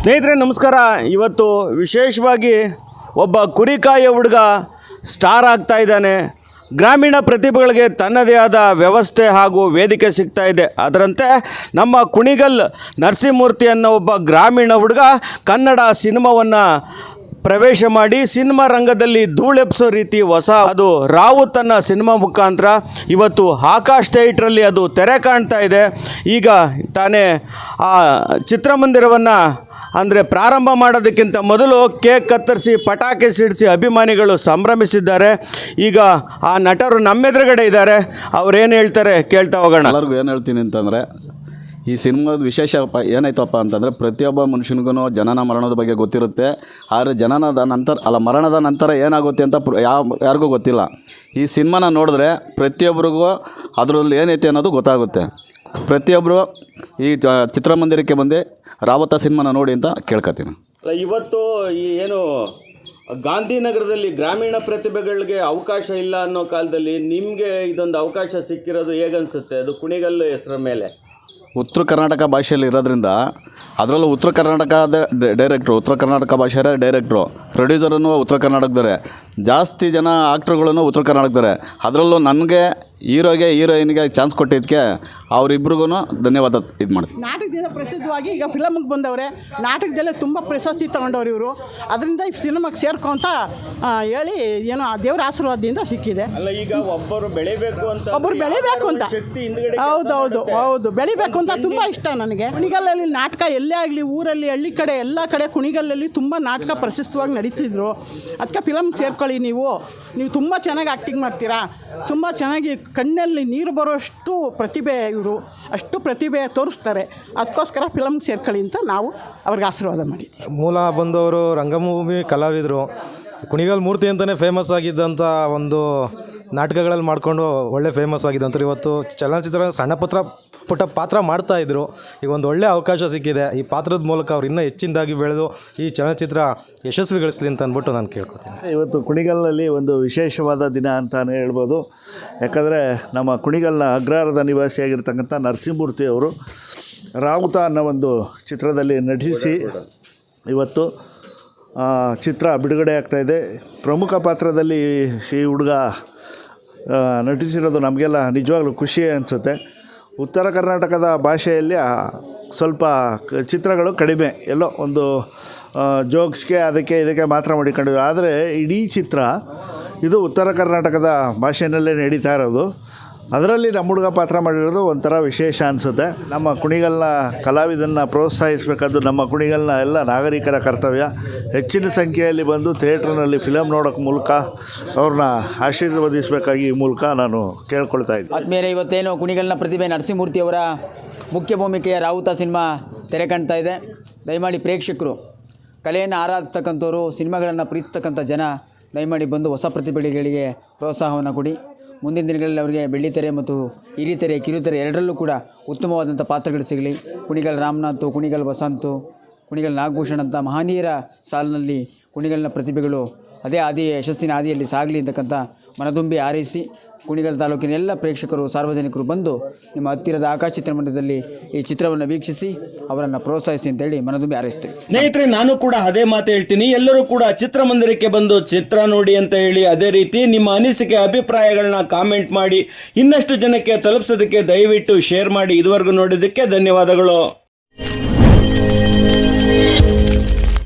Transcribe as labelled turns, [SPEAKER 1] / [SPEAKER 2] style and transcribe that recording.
[SPEAKER 1] ಸ್ನೇಹಿತರೆ, ನಮಸ್ಕಾರ. ಇವತ್ತು ವಿಶೇಷವಾಗಿ ಒಬ್ಬ ಕುರಿಕಾಯ ಹುಡುಗ ಸ್ಟಾರ್ ಆಗ್ತಾ ಇದ್ದಾನೆ. ಗ್ರಾಮೀಣ ಪ್ರತಿಭೆಗಳಿಗೆ ತನ್ನದೇ ಆದ ವ್ಯವಸ್ಥೆ ಹಾಗೂ ವೇದಿಕೆ ಸಿಗ್ತಾ ಇದೆ. ಅದರಂತೆ ನಮ್ಮ ಕುಣಿಗಲ್ ನರಸಿಂಹಮೂರ್ತಿ ಅನ್ನೋ ಒಬ್ಬ ಗ್ರಾಮೀಣ ಹುಡುಗ ಕನ್ನಡ ಸಿನಿಮಾವನ್ನು ಪ್ರವೇಶ ಮಾಡಿ ಸಿನಿಮಾ ರಂಗದಲ್ಲಿ ಧೂಳೆಪ್ಸೋ ರೀತಿ ಹೊಸ ಅದು ರಾವುತ್ ತನ್ನ ಸಿನಿಮಾ ಮುಖಾಂತರ ಇವತ್ತು ಆಕಾಶ್ ಥಿಯೇಟ್ರಲ್ಲಿ ಅದು ತೆರೆ ಕಾಣ್ತಾ ಇದೆ. ಈಗ ತಾನೇ ಆ ಚಿತ್ರಮಂದಿರವನ್ನು ಅಂದರೆ ಪ್ರಾರಂಭ ಮಾಡೋದಕ್ಕಿಂತ ಮೊದಲು ಕೇಕ್ ಕತ್ತರಿಸಿ, ಪಟಾಕಿ ಸಿಡಿಸಿ ಅಭಿಮಾನಿಗಳು ಸಂಭ್ರಮಿಸಿದ್ದಾರೆ. ಈಗ ಆ ನಟರು ನಮ್ಮೆದುರುಗಡೆ ಇದ್ದಾರೆ. ಅವ್ರೇನು ಹೇಳ್ತಾರೆ ಕೇಳ್ತಾ ಹೋಗೋಣ.
[SPEAKER 2] ಎಲ್ಲರಿಗೂ ಏನು ಹೇಳ್ತೀನಿ ಅಂತಂದರೆ, ಈ ಸಿನಿಮಾದ ವಿಶೇಷ ಏನಾಯ್ತಪ್ಪ ಅಂತಂದರೆ, ಪ್ರತಿಯೊಬ್ಬ ಮನುಷ್ಯನಿಗೂ ಜನನ ಮರಣದ ಬಗ್ಗೆ ಗೊತ್ತಿರುತ್ತೆ. ಆದರೆ ಜನನದ ನಂತರ, ಅಲ್ಲ, ಮರಣದ ನಂತರ ಏನಾಗುತ್ತೆ ಅಂತ ಯಾವ ಯಾರಿಗೂ ಗೊತ್ತಿಲ್ಲ. ಈ ಸಿನಿಮಾನ ನೋಡಿದ್ರೆ ಪ್ರತಿಯೊಬ್ಬರಿಗೂ ಅದರಲ್ಲಿ ಏನೈತೆ ಅನ್ನೋದು ಗೊತ್ತಾಗುತ್ತೆ. ಪ್ರತಿಯೊಬ್ಬರು ಈ ಚಿತ್ರಮಂದಿರಕ್ಕೆ ಬಂದೆ ರಾವತ ಸಿನಿಮಾನ ನೋಡಿ ಅಂತ ಕೇಳ್ಕೊತೀನಿ
[SPEAKER 1] ಇವತ್ತು ಈ ಏನು ಗಾಂಧಿನಗರದಲ್ಲಿ ಗ್ರಾಮೀಣ ಪ್ರತಿಭೆಗಳಿಗೆ ಅವಕಾಶ ಇಲ್ಲ ಅನ್ನೋ ಕಾಲದಲ್ಲಿ ನಿಮಗೆ ಇದೊಂದು ಅವಕಾಶ ಸಿಕ್ಕಿರೋದು ಹೇಗನ್ಸುತ್ತೆ? ಅದು ಕುಣಿಗಲ್ಲು ಹೆಸರ ಮೇಲೆ.
[SPEAKER 2] ಉತ್ತರ ಕರ್ನಾಟಕ ಭಾಷೆಯಲ್ಲಿ ಇರೋದ್ರಿಂದ ಅದರಲ್ಲೂ ಉತ್ತರ ಕರ್ನಾಟಕದ ಡೈರೆಕ್ಟ್ರು ಉತ್ತರ ಕರ್ನಾಟಕ ಭಾಷೆಯ ಡೈರೆಕ್ಟ್ರು ಪ್ರೊಡ್ಯೂಸರನ್ನು ಉತ್ತರ ಕರ್ನಾಟಕದರೆ ಜಾಸ್ತಿ ಜನ ಆಕ್ಟ್ರುಗಳನ್ನು ಉತ್ತರ ಕರ್ನಾಟಕದವರೆ. ಅದರಲ್ಲೂ ನನಗೆ ಹೀರೋಗೆ ಹೀರೋಯಿನ್ಗೆ ಚಾನ್ಸ್ ಕೊಟ್ಟಿದ್ದಕ್ಕೆ ಅವರಿಬ್ರಿಗೂ ಧನ್ಯವಾದ ಇದು ಮಾಡ್ತೀನಿ.
[SPEAKER 3] ನಾಟಕದಿಂದ ಪ್ರಸಿದ್ಧವಾಗಿ ಈಗ ಫಿಲಮ್ಗೆ ಬಂದವ್ರೆ ನಾಟಕದಲ್ಲೇ ತುಂಬ ಪ್ರಶಸ್ತಿ ತಗೊಂಡವ್ರು ಇವರು. ಅದರಿಂದ ಈ ಸಿನಿಮಾಗೆ ಸೇರ್ಕೊಂತ ಹೇಳಿ ಏನೋ ಆ ದೇವರ ಆಶೀರ್ವಾದದಿಂದ ಸಿಕ್ಕಿದೆ.
[SPEAKER 1] ಅಲ್ಲ ಈಗ ಒಬ್ಬರು ಬೆಳಿಬೇಕು ಅಂತ
[SPEAKER 3] ಒಬ್ಬರು ಬೆಳಿಬೇಕು ಅಂತ. ಹೌದು ಹೌದು ಹೌದು. ಬೆಳಿಬೇಕು ಅಂತ ತುಂಬ ಇಷ್ಟ ನನಗೆ. ಕುಣಿಗಲ್ಲಲ್ಲಿ ನಾಟಕ ಎಲ್ಲೇ ಆಗಲಿ ಊರಲ್ಲಿ, ಹಳ್ಳಿ ಕಡೆ, ಎಲ್ಲ ಕಡೆ ಕುಣಿಗಲ್ಲಲ್ಲಿ ತುಂಬ ನಾಟಕ ಪ್ರಶಸ್ತವಾಗಿ ನಡೀತಿದ್ರು. ಅದಕ್ಕೆ ಫಿಲಮ್ ಸೇರ್ಕೊಳ್ಳಿ ನೀವು. ನೀವು ತುಂಬ ಚೆನ್ನಾಗಿ ಆ್ಯಕ್ಟಿಂಗ್ ಮಾಡ್ತೀರಾ. ತುಂಬ ಚೆನ್ನಾಗಿ ಕಣ್ಣಲ್ಲಿ ನೀರು ಬರೋಷ್ಟು ಪ್ರತಿಭೆ ಇವರು, ಅಷ್ಟು ಪ್ರತಿಭೆ ತೋರಿಸ್ತಾರೆ. ಅದಕ್ಕೋಸ್ಕರ ಫಿಲಮ್ ಸೇರ್ಕೊಳ್ಳಿ ಅಂತ ನಾವು ಅವ್ರಿಗೆ ಆಶೀರ್ವಾದ ಮಾಡಿದ್ದೀವಿ.
[SPEAKER 4] ಮೂಲ ಬಂದವರು ರಂಗಭೂಮಿ ಕಲಾವಿದರು. ಕುಣಿಗಲ್ ಮೂರ್ತಿ ಅಂತಲೇ ಫೇಮಸ್ ಆಗಿದ್ದಂಥ ಒಂದು ನಾಟಕಗಳಲ್ಲಿ ಮಾಡಿಕೊಂಡು ಒಳ್ಳೆ ಫೇಮಸ್ ಆಗಿದೆ ಅಂತ ಇವತ್ತು ಚಲನಚಿತ್ರ ಸಣ್ಣ ಪತ್ರ, ಪುಟ್ಟ ಪಾತ್ರ ಮಾಡ್ತಾ ಇದ್ರು. ಈಗ ಒಂದು ಒಳ್ಳೆ ಅವಕಾಶ ಸಿಕ್ಕಿದೆ. ಈ ಪಾತ್ರದ ಮೂಲಕ ಅವ್ರು ಇನ್ನೂ ಹೆಚ್ಚಿನದಾಗಿ ಬೆಳೆದು ಈ ಚಲನಚಿತ್ರ ಯಶಸ್ವಿಗೊಳಿಸಲಿ ಅಂತ ಅಂದ್ಬಿಟ್ಟು ನಾನು ಕೇಳ್ಕೊತೀನಿ.
[SPEAKER 5] ಇವತ್ತು ಕುಣಿಗಲ್ನಲ್ಲಿ ಒಂದು ವಿಶೇಷವಾದ ದಿನ ಅಂತಲೇ ಹೇಳ್ಬೋದು. ಯಾಕಂದರೆ ನಮ್ಮ ಕುಣಿಗಲ್ನ ಅಗ್ರಹಾರದ ನಿವಾಸಿಯಾಗಿರ್ತಕ್ಕಂಥ ನರಸಿಂಹಮೂರ್ತಿ ಅವರು ರಾವುತ ಅನ್ನೋ ಒಂದು ಚಿತ್ರದಲ್ಲಿ ನಟಿಸಿ ಇವತ್ತು ಚಿತ್ರ ಬಿಡುಗಡೆ ಆಗ್ತಾಯಿದೆ ಪ್ರಮುಖ ಪಾತ್ರದಲ್ಲಿ ಈ ಹುಡುಗ ನಟಿಸಿರೋದು ನಮಗೆಲ್ಲ ನಿಜವಾಗ್ಲೂ ಖುಷಿ ಅನಿಸುತ್ತೆ. ಉತ್ತರ ಕರ್ನಾಟಕದ ಭಾಷೆಯಲ್ಲಿ ಸ್ವಲ್ಪ ಚಿತ್ರಗಳು ಕಡಿಮೆ. ಎಲ್ಲೋ ಒಂದು ಜೋಕ್ಸ್ಗೆ ಅದಕ್ಕೆ ಇದಕ್ಕೆ ಮಾತ್ರ ಮಾಡಿಕೊಂಡಿವೆ ಆದರೆ ಇಡೀ ಚಿತ್ರ ಇದು ಉತ್ತರ ಕರ್ನಾಟಕದ ಭಾಷೆಯಲ್ಲೇ ನಡೀತಾ ಇರೋದು. ಅದರಲ್ಲಿ ನಮ್ಮ ಹುಡುಗ ಪಾತ್ರ ಮಾಡಿರೋದು ಒಂಥರ ವಿಶೇಷ ಅನಿಸುತ್ತೆ. ನಮ್ಮ ಕುಣಿಗಲ್ನ ಕಲಾವಿದನ್ನ ಪ್ರೋತ್ಸಾಹಿಸಬೇಕಾದ್ದು ನಮ್ಮ ಕುಣಿಗಲ್ನ ಎಲ್ಲ ನಾಗರಿಕರ ಕರ್ತವ್ಯ. ಹೆಚ್ಚಿನ ಸಂಖ್ಯೆಯಲ್ಲಿ ಬಂದು ಥಿಯೇಟ್ರ್ನಲ್ಲಿ ಫಿಲಮ್ ನೋಡೋಕ್ಕೆ ಮೂಲಕ ಅವ್ರನ್ನ ಆಶೀರ್ವದಿಸಬೇಕಾಗಿ ಈ ಮೂಲಕ ನಾನು ಕೇಳ್ಕೊಳ್ತಾ ಇದ್ದೆ.
[SPEAKER 6] ಆದ್ಮೇಲೆ ಇವತ್ತೇನು ಕುಣಿಗಲ್ನ ಪ್ರತಿಭೆ ನರಸಿಂಹಮೂರ್ತಿಯವರ ಮುಖ್ಯ ಭೂಮಿಕೆಯ ರಾವುತ ಸಿನಿಮಾ ತೆರೆ ಕಾಣ್ತಾ ಇದೆ. ದಯಮಾಡಿ ಪ್ರೇಕ್ಷಕರು, ಕಲೆಯನ್ನು ಆರಾಧಿಸ್ತಕ್ಕಂಥವ್ರು, ಸಿನಿಮಾಗಳನ್ನು ಪ್ರೀತಿಸ್ತಕ್ಕಂಥ ಜನ ದಯಮಾಡಿ ಬಂದು ಹೊಸ ಪ್ರತಿಭೆಗಳಿಗೆ ಪ್ರೋತ್ಸಾಹವನ್ನು ಕೊಡಿ. ಮುಂದಿನ ದಿನಗಳಲ್ಲಿ ಅವರಿಗೆ ಬೆಳ್ಳಿತೆರೆ ಮತ್ತು ಹಿರಿತೆರೆ ಕಿರುತೆರೆ ಎರಡರಲ್ಲೂ ಕೂಡ ಉತ್ತಮವಾದಂಥ ಪಾತ್ರಗಳು ಸಿಗಲಿ. ಕುಣಿಗಲ್ ರಾಮನಾಥ್, ಕುಣಿಗಲ್ ವಸಂತ್, ಕುಣಿಗಲ್ ನಾಗಭೂಷಣ್ ಅಂತ ಮಹನೀಯರ ಸಾಲಿನಲ್ಲಿ ಕುಣಿಗಲ್ನ ಪ್ರತಿಭೆಗಳು ಅದೇ ಆದಿ ಯಶಸ್ಸಿನ ಹಾದಿಯಲ್ಲಿ ಸಾಗಲಿ ಅಂತಕ್ಕಂಥ ಮನದುಂಬಿ ಹಾರೈಸಿ ಕುಣಿಗಲ್ ತಾಲೂಕಿನ ಎಲ್ಲ ಪ್ರೇಕ್ಷಕರು, ಸಾರ್ವಜನಿಕರು ಬಂದು ನಿಮ್ಮ ಹತ್ತಿರದ ಆಕಾಶ ಚಿತ್ರಮಂದಿರದಲ್ಲಿ ಈ ಚಿತ್ರವನ್ನು ವೀಕ್ಷಿಸಿ ಅವರನ್ನು ಪ್ರೋತ್ಸಾಹಿಸಿ ಅಂತೇಳಿ ಮನದುಂಬಿ ಹಾರೈಸ್ತೇವೆ.
[SPEAKER 1] ಸ್ನೇಹಿತರೆ, ನಾನು ಕೂಡ ಅದೇ ಮಾತು ಹೇಳ್ತೀನಿ. ಎಲ್ಲರೂ ಕೂಡ ಚಿತ್ರಮಂದಿರಕ್ಕೆ ಬಂದು ಚಿತ್ರ ನೋಡಿ ಅಂತ ಹೇಳಿ, ಅದೇ ರೀತಿ ನಿಮ್ಮ ಅನಿಸಿಕೆ, ಅಭಿಪ್ರಾಯಗಳನ್ನ ಕಾಮೆಂಟ್ ಮಾಡಿ ಇನ್ನಷ್ಟು ಜನಕ್ಕೆ ತಲುಪಿಸೋದಕ್ಕೆ ದಯವಿಟ್ಟು ಶೇರ್ ಮಾಡಿ ಇದುವರೆಗೂ ನೋಡಿದ್ದಕ್ಕೆ ಧನ್ಯವಾದಗಳು.